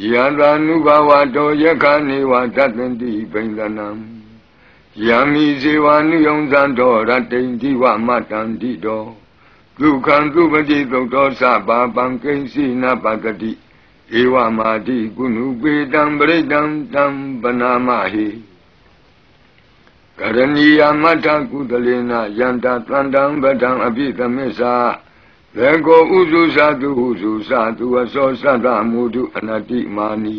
ယတာနုဘာဝတောယခနေဝတတ္တန္တိဘိန္ဒနံယမိဇေဝနုယုံသံတော်ရတိန်ဒီဝမတန္တိတောဒုက္ခံသူပတိသုတ်တော်သဘာပံကိဉ္စီနပတတိဧဝမာတိကုဏုပေတံပရိတံတံပနာမဟိကရဏီယမထကုတလေနယန္တသန္တံပဒံအပိသမစ္ဆာ ဘေကောဥစုသတုဟုစုသတုအစောသတ္တမုဒုအနတိမာနီ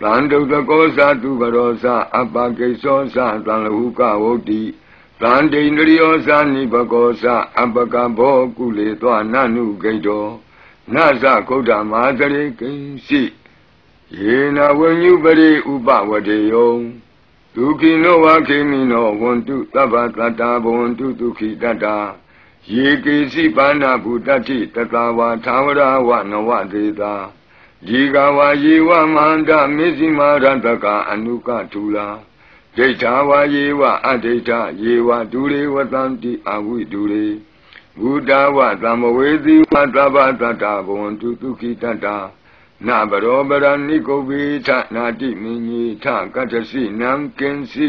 သံဒုတကောသတုကရောသအပကိသောသသံလဟုကဝုတ်တိသံဒိန္ဒရိယောသနိဘကောသအပကဘောကုလေသောနနုဂိတောနသကုဋ္ဌမာသရေကိဉ္စီယေနဝဉ္ညုပရိဥပဝတေယောဒုခိနောဝခေမိနောဝန္တုသဗ္ဗတတ္တာဘဝန္တုဒုခိတတ္တာ ယေကေစီပါဏဗုတ္တိတတဝါသာဝရဝနဝတေတာဒီကဝါယေဝမန္တမေဇိမာရတကအနုကထူလာဒိဋ္ဌာဝါယေဝအဒိဋ္ဌယေဝဒူရေဝတံတိအဝိဒူရေဘုဒ္ဓဝသမဝေတိဝသဗ္ဗတတ္တဘဝန္တုဒုခိတတ္တာနဘရောပရဏိကုပိထနာတိမင်းကြီးထကတ္တစီနံကင်စီ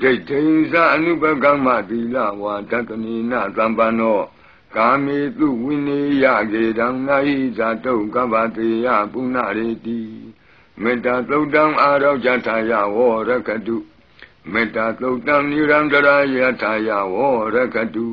ဒိဋ္ဌိဉ္စအနုပကမ္မသီလဝါဒတနိနသံပန္နောကာမေတုဝိနေယကေတံနာဟိဇာတုကဗ္ဗတေယပုဏ္ဏရေတိမေတ္တာသုတ်တံအာရောဇထာယဝရကတုမေတ္တာသုတ်တံနိရန္တရာယထာယဝရကတု